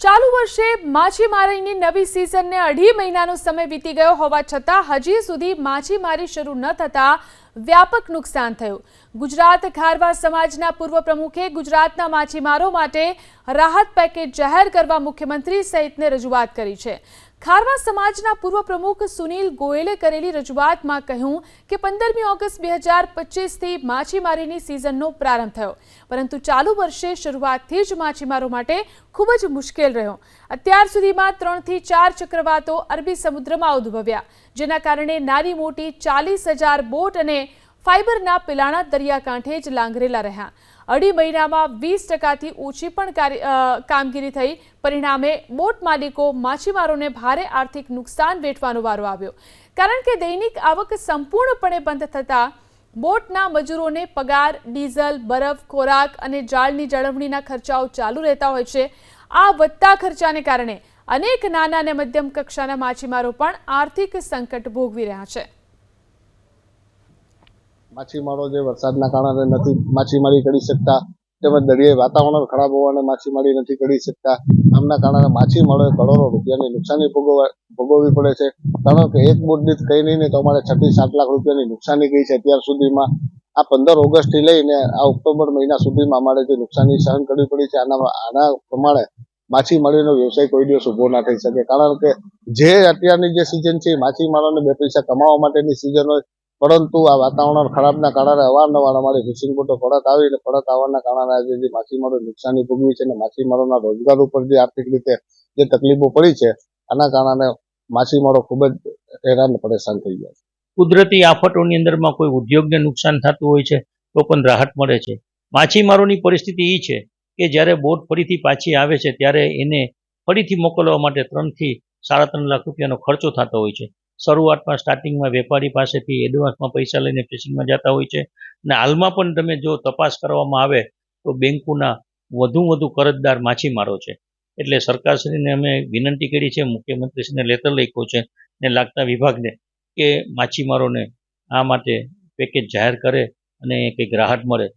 ચાલુ વર્ષે માછીમારીની નવી સિઝનને અઢી મહિનાનો સમય વીતી ગયો હોવા છતાં હજી સુધી માછીમારી શરૂ ન થતાં વ્યાપક નુકસાન થયું. ગુજરાત ખારવા સમાજના પૂર્વ પ્રમુખે ગુજરાતના માછીમારો માટે રાહત પેકેજ જાહેર કરવા મુખ્યમંત્રી સહિતને રજૂઆત કરી છે. ખારવા સમાજના પૂર્વ પ્રમુખ સુનિલ ગોયલે કરેલી રજૂઆતમાં કહ્યું કે પંદરમી ઓગસ્ટ બે હજાર પચીસથી માછીમારીની સિઝનનો પ્રારંભ થયો. પરંતુ ચાલુ વર્ષે શરૂઆતથી જ માછીમારો માટે ખૂબ જ મુશ્કેલ રહ્યો. અત્યાર સુધીમાં ત્રણથી ચાર ચક્રવાતો અરબી સમુદ્રમાં ઉદ્ભવ્યા, જેના કારણે નાની મોટી ચાલીસ હજાર બોટ અને ફાઇબરના પિલાણા દરિયાકાંઠે જ લાંગરેલા રહ્યા. અઢી મહિનામાં વીસ ટકાથી ઓછી પણ કામગીરી થઈ. પરિણામે બોટ માલિકો માછીમારોને ભારે આર્થિક નુકસાન વેઠવાનો વારો આવ્યો. કારણ કે દૈનિક આવક સંપૂર્ણપણે બંધ થતાં બોટના મજૂરોને પગાર, ડીઝલ, બરફ, ખોરાક અને જાળની જાળવણીના ખર્ચાઓ ચાલુ રહેતા હોય છે. આ વધતા ખર્ચાને કારણે અનેક નાના અને મધ્યમ કક્ષાના માછીમારો પણ આર્થિક સંકટ ભોગવી રહ્યા છે. માછીમારો જે વરસાદના કારણે નથી માછીમારી કરી શકતા, તેમજ દરિયાઈ વાતાવરણ ખરાબ હોવાને માછીમારી નથી કરી શકતા. આમના કારણે માછીમારોએ કરોડો રૂપિયાની નુકસાની ભોગવવા, ભોગવવી પડે છે. કારણ કે એક બોટ દીઠ કઈ નહીં ને તો અમારે છ સાત લાખ રૂપિયાની નુકસાની ગઈ છે અત્યાર સુધીમાં. આ પંદર ઓગસ્ટથી લઈને આ ઓક્ટોબર મહિના સુધીમાં અમારે જે નુકસાની સહન કરવી પડી છે, આના આના પ્રમાણે માછીમારીનો વ્યવસાય કોઈ દિવસ ઊભો ના થઈ શકે. કારણ કે જે અત્યારની જે સિઝન છે માછીમારોને બે પૈસા કમાવા માટેની સિઝન હોય પરંતુ આ વાતાવરણ ખરાબના કારણે અવારનવાર અમારી ફિશિંગ બોટો પરત આવી અને પરત આવવાના કારણે આજે જે માછીમારો નુકસાની ભોગવી છે અને માછીમારોના રોજગાર ઉપર જે આર્થિક રીતે જે તકલીફો પડી છે, આના કારણે માછીમારો ખૂબ જ હેરાન પરેશાન થઈ ગયા છે. કુદરતી આફતોની અંદરમાં કોઈ ઉદ્યોગને નુકસાન થતું હોય છે તો પણ રાહત મળે છે. માછીમારોની પરિસ્થિતિ એ છે કે જ્યારે બોટ ફરીથી પાછી આવે છે ત્યારે એને ફરીથી મોકલવા માટે ત્રણથી સાડા ત્રણ લાખ રૂપિયાનો ખર્ચો થતો હોય છે. શરૂઆતમાં સ્ટાર્ટિંગમાં વેપારી પાસેથી એડવાન્સમાં પૈસા લઈને ફિશિંગમાં જતા હોય છે. અને હાલમાં પણ તમે જો તપાસ કરવામાં આવે, તો બેંકોના વધુ વધુ કરજદાર માછીમારો છે. એટલે સરકારશ્રીને અમે વિનંતી કરી છે, મુખ્યમંત્રીશ્રીને લેટર લખ્યો છે, ને લાગતા વિભાગને કે માછીમારોને આ માટે પેકેજ જાહેર કરે અને કંઈક રાહત મળે.